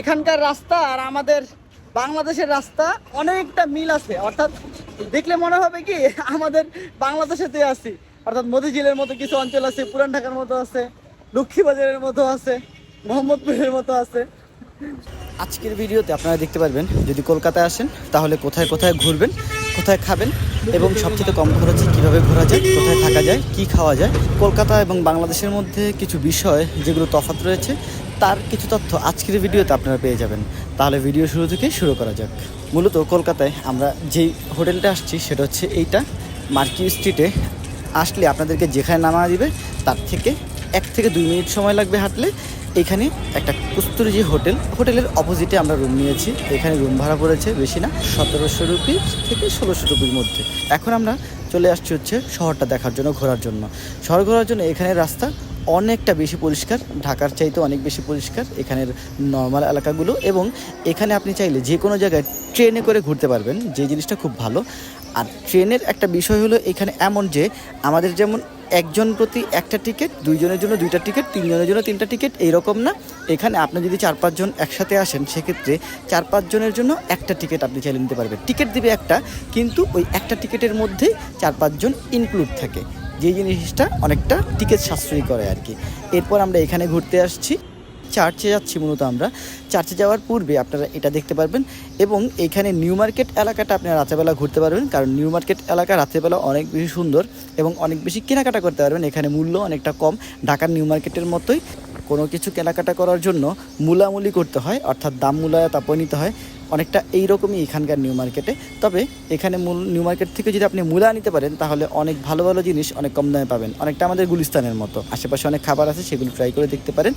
এখানকার রাস্তা আর আমাদের বাংলাদেশের রাস্তা অনেকটা মিল আছে। অর্থাৎ দেখলে মনে হবে কি, আমাদের বাংলাদেশেতে আছি। অর্থাৎ মতিঝিলের মতো কিছু অঞ্চল আছে, পুরান ঢাকার মতো আছে, লক্ষ্মীবাজারের মতো আছে, মোহাম্মদপুরের মতো আছে। আজকের ভিডিওতে আপনারা দেখতে পারবেন, যদি কলকাতায় আসেন, তাহলে কোথায় কোথায় ঘুরবেন, কোথায় খাবেন এবং সবচেয়ে কম খরচে কীভাবে ঘোরা যায়, কোথায় থাকা যায়, কি খাওয়া যায়, কলকাতা এবং বাংলাদেশের মধ্যে কিছু বিষয় যেগুলো তফাৎ রয়েছে তার কিছু তথ্য আজকের ভিডিওতে আপনারা পেয়ে যাবেন। তাহলে ভিডিও শুরু থেকে শুরু করা যাক। মূলত কলকাতায় আমরা যেই হোটেলটা আসছি, সেটা হচ্ছে এইটা। মার্কি স্ট্রিটে আসলে আপনাদেরকে যেখানে নামা দিবে তার থেকে এক থেকে দুই মিনিট সময় লাগবে হাঁটলে। এখানে একটা কুস্তুরজি হোটেল, হোটেলের অপোজিটে আমরা রুম নিয়েছি। এখানে রুম ভাড়া পড়েছে বেশি না, সতেরোশো রুপি থেকে ষোলোশো রুপির মধ্যে। এখন আমরা চলে আসছি হচ্ছে শহরটা দেখার জন্য, ঘোরার জন্য। শহর ঘোরার জন্য এখানে রাস্তা অনেকটা বেশি পরিষ্কার, ঢাকার চাইতে অনেক বেশি পরিষ্কার এখানের নর্মাল এলাকাগুলো এবং এখানে আপনি চাইলে যে কোনো জায়গায় ট্রেনে করে ঘুরতে পারবেন, যে জিনিসটা খুব ভালো। আর ট্রেনের একটা বিষয় হলো এখানে এমন যে, আমাদের যেমন একজন প্রতি একটা টিকিট, দুইজনের জন্য দুইটা টিকিট, তিনজনের জন্য তিনটা টিকিট এইরকম না। এখানে আপনি যদি চার পাঁচজন একসাথে আসেন, সেক্ষেত্রে চার পাঁচজনের জন্য একটা টিকিট আপনি চাইলে নিতে পারবেন। টিকিট দিবে একটা, কিন্তু ওই একটা টিকিটের মধ্যেই চার পাঁচজন ইনক্লুড থাকে। যে জিনিসটা অনেকটা টিকিট সাশ্রয়ী করে আর কি। এরপর আমরা এখানে ঘুরতে আসছি। চার্চে যাচ্ছি মূলত আমরা। চার্চে যাওয়ার পূর্বে আপনারা এটা দেখতে পারবেন এবং এখানে নিউ মার্কেট এলাকাটা আপনারা রাতেরবেলা ঘুরতে পারবেন, কারণ নিউ মার্কেট এলাকা রাতেরবেলা অনেক বেশি সুন্দর এবং অনেক বেশি কেনাকাটা করতে পারবেন। এখানে মূল্য অনেকটা কম। ঢাকার নিউ মার্কেটের মতোই কোনো কিছু কেনাকাটা করার জন্য মূলামূলি করতে হয়, অর্থাৎ দাম মূলায় তারপর নিতে হয়। অনেকটা এইরকমই এখানকার নিউ মার্কেটে তবে এখানে মূল নিউ মার্কেট থেকে যদি আপনি মূলা নিতে পারেন, তাহলে অনেক ভালো ভালো জিনিস অনেক কম দামে পাবেন। অনেকটা আমাদের গুলিস্তানের মতো। আশেপাশে অনেক খাবার আছে, সেগুলো ট্রাই করে দেখতে পারেন।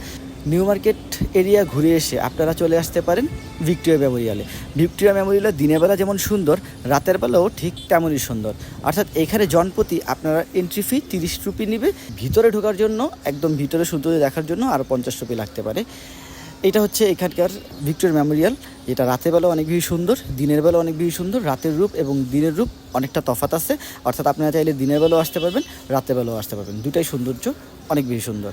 নিউ মার্কেট এরিয়া ঘুরে এসে আপনারা চলে আসতে পারেন ভিক্টোরিয়া মেমোরিয়ালে ভিক্টোরিয়া মেমোরিয়ালে দিনের বেলা যেমন সুন্দর, রাতের বেলাও ঠিক তেমনই সুন্দর। অর্থাৎ এখানে জনপ্রতি আপনারা এন্ট্রি ফি তিরিশ রুপি নেবে। ভিতরে ঢোকার জন্য, একদম ভিতরে সৌন্দর্য দেখার জন্য আরও পঞ্চাশ রুপি লাগতে পারে। এটা হচ্ছে এখানকার ভিক্টোরিয়া মেমোরিয়াল। যেটা রাতের বেলা অনেক বেশি সুন্দর, দিনের বেলা অনেক বেশি সুন্দর, রাতের রূপ এবং দিনের রূপ অনেকটা তফাত আছে। অর্থাৎ আপনারা চাইলে দিনের বেলাও আসতে পারবেন, রাতের বেলাও আসতে পারবেন। দুটাই সৌন্দর্য, অনেক বেশি সুন্দর।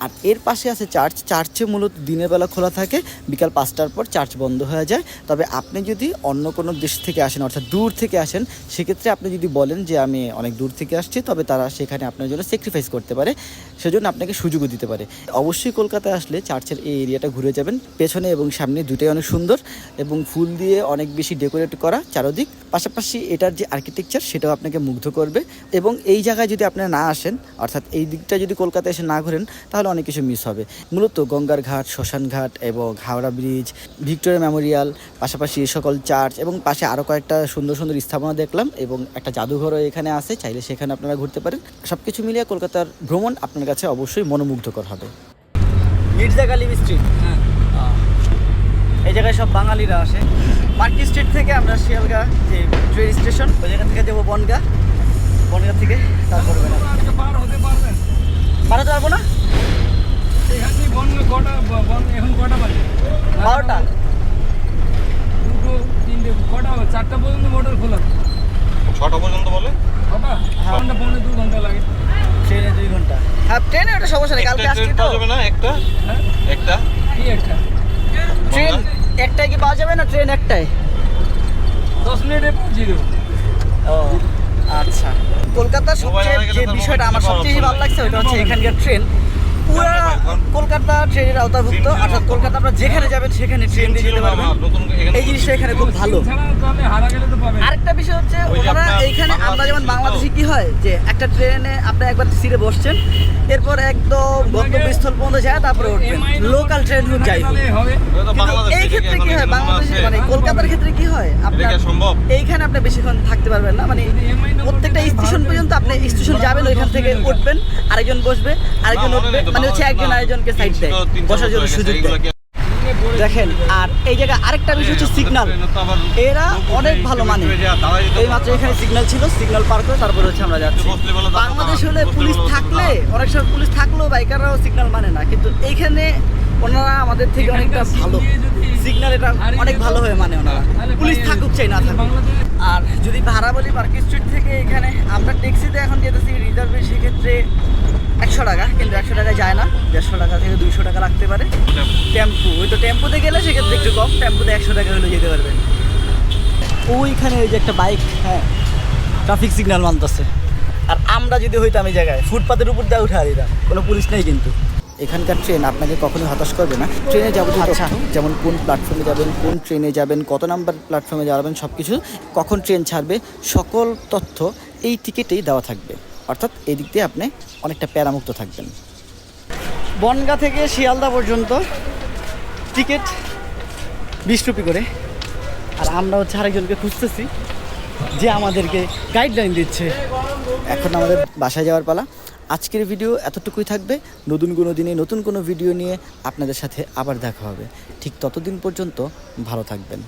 আর এর পাশে আছে চার্চ। চার্চে মূলত দিনের বেলা খোলা থাকে, বিকাল পাঁচটার পর চার্চ বন্ধ হয়ে যায়। তবে আপনি যদি অন্য কোনো দেশ থেকে আসেন, অর্থাৎ দূর থেকে আসেন, সেক্ষেত্রে আপনি যদি বলেন যে আমি অনেক দূর থেকে আসছি, তবে তারা সেখানে আপনার জন্য স্যাক্রিফাইস করতে পারে, সেজন্য আপনাকে সুযোগও দিতে পারে। অবশ্যই কলকাতায় আসলে চার্চের এই এরিয়াটা ঘুরে যাবেন। পেছনে এবং সামনে দুটোই অনেক সুন্দর এবং ফুল দিয়ে অনেক বেশি ডেকোরেট করা চারদিক। পাশাপাশি এটার যে আর্কিটেকচার সেটাও আপনাকে মুগ্ধ করবে। এবং এই জায়গায় যদি আপনারা না আসেন, অর্থাৎ এই দিকটা যদি কলকাতায় এসে না ঘোরেন, তাহলে অনেক কিছু মিস হবে। মূলত গঙ্গার ঘাট, শ্মশান ঘাট এবং হাওড়া ব্রিজ ভিক্টোরিয়া মেমোরিয়াল পাশাপাশি এই সকল চার্চ এবং পাশে আরও কয়েকটা সুন্দর সুন্দর স্থাপনা দেখলাম এবং একটা জাদুঘরও এখানে আছে, চাইলে সেখানে আপনারা ঘুরতে পারেন। সব কিছু মিলিয়ে কলকাতার ভ্রমণ আপনার কাছে অবশ্যই মনোমুগ্ধকর হবে। মির্জা গালিব স্ট্রিট এই জায়গায় সব বাঙালিরা আসে। মার্কি স্ট্রিট থেকে আমরা শিয়ালগা যে ট্রেন স্টেশন ওই জায়গা থেকে যাব বনগা। বনগা থেকে তারপর পার হতে পারবেন। পারাতে পারব না? এখানে বন কটা বন এখন কটা বাজে? বারোটা। দুটো তিনটে কটা? চারটা পর্যন্ত মোটর খোলা। ছটা পর্যন্ত বলে? কটা? ঘণ্টা পৌনে দু ঘণ্টা লাগে। ট্রেনে দুই ঘণ্টা। হ্যাঁ ট্রেনে ওটা সমস্যা নেই কালকে একটা আসছি তো। যাবে না? একটা? হ্যাঁ। একটা? কি একটা? ট্রেন একটাই কি পাওয়া যাবে না ট্রেন একটাই দশ মিনিটে পৌঁছে দেবো। ও আচ্ছা। কলকাতার সবচেয়ে যে বিষয়টা আমার সবচেয়ে ভালো লাগছে ওটা হচ্ছে এখানকার ট্রেন। পুরো কলকাতা ট্রেনের আওতাভুক্ত। অর্থাৎ কলকাতা আপনারা যেখানে যাবেন সেখানে ট্রেন দিয়ে যেতে পারবেন। এই জিনিসটা এখানে খুব ভালো। সিম ছাড়া তাহলে হারা গেলে তো পাবে আরেকটা বিষয় হচ্ছে ওনারা এইখানে আমরা যেমন বাংলাদেশে কি হয় যে একটা ট্রেনে আপনি একবার সিটে বসছেন এরপর একদম গন্তব্যস্থল পর্যন্ত যায় তারপরে উঠবেন। লোকাল ট্রেন হোক। যাই এই ক্ষেত্রে কি হয়? বাংলাদেশে মানে কলকাতার ক্ষেত্রে কি হয়? এটা আপনার সম্ভব? এইখানে আপনি বেশিক্ষণ থাকতে পারবেন না। মানে প্রত্যেকটা স্টেশন পর্যন্ত আপনি স্টেশন যাবেন ওইখান থেকে উঠবেন আরেকজন বসবে আরেকজন উঠবে। মানে হচ্ছে একজন আরেকজনকে সাইড দেয় বসার জন্য সুযোগ দেয়। দেখেন আর এই জায়গায় আরেকটা বিষয় হচ্ছে আবার এরা অনেক ভালো মানে। যেতে এই মাত্র এখানে সিগন্যাল ছিল সিগন্যাল পার করে তারপরে হচ্ছে আমরা যাচ্ছি। বাংলাদেশ হলে পুলিশ থাকলে অনেক সময় পুলিশ থাকলেও বাইকাররাও সিগন্যাল মানে না। কিন্তু এইখানে ওনারা আমাদের থেকে অনেকটা ভালো। সিগন্যাল এটা অনেক ভালো হয়ে মানে ওনারা। পুলিশ থাকুক চাই না থাকুক। আর যদি ভাড়া বলি পার্ক স্ট্রিট থেকে এখানে আমরা ট্যাক্সিতে এখন যেতেছি রিজার্ভে সেক্ষেত্রে একশো টাকা কিন্তু একশো টাকা যায় না দেড়শো টাকা থেকে দুইশো টাকা লাগতে পারে। টেম্পু ওই তো টেম্পুতে গেলে সেক্ষেত্রে একটু কম টেম্পুতে একশো টাকা হলে যেতে পারবেন ওইখানে ওই যে একটা বাইক হ্যাঁ ট্রাফিক সিগন্যাল মানতেছে আর আমরা যদি হইতাম এই জায়গায় ফুটপাতের উপর দিয়ে উঠা দিতাম কোনো পুলিশ নেই কিন্তু। এখানকার ট্রেন আপনাকে কখনোই হতাশ করবে না। ট্রেনে যাবতীয় তথ্য যেমন কোন প্ল্যাটফর্মে যাবেন কোন ট্রেনে যাবেন কত নাম্বার প্ল্যাটফর্মে যাবেন সব কিছু কখন ট্রেন ছাড়বে সকল তথ্য এই টিকিটেই দেওয়া থাকবে। অর্থাৎ এই দিক দিয়ে আপনি অনেকটা প্যারামুক্ত থাকবেন। বনগা থেকে শিয়ালদা পর্যন্ত টিকিট বিশ রুপি করে। আর আমরা হচ্ছে আরেকজনকে খুঁজতেছি, যে আমাদেরকে গাইডলাইন দিচ্ছে। এখন আমাদের বাসায় যাওয়ার পালা। আজকের ভিডিও এতটুকুই থাকবে। নতুন কোনো দিনে নতুন কোনো ভিডিও নিয়ে আপনাদের সাথে আবার দেখা হবে। ঠিক ততদিন পর্যন্ত ভালো থাকবেন।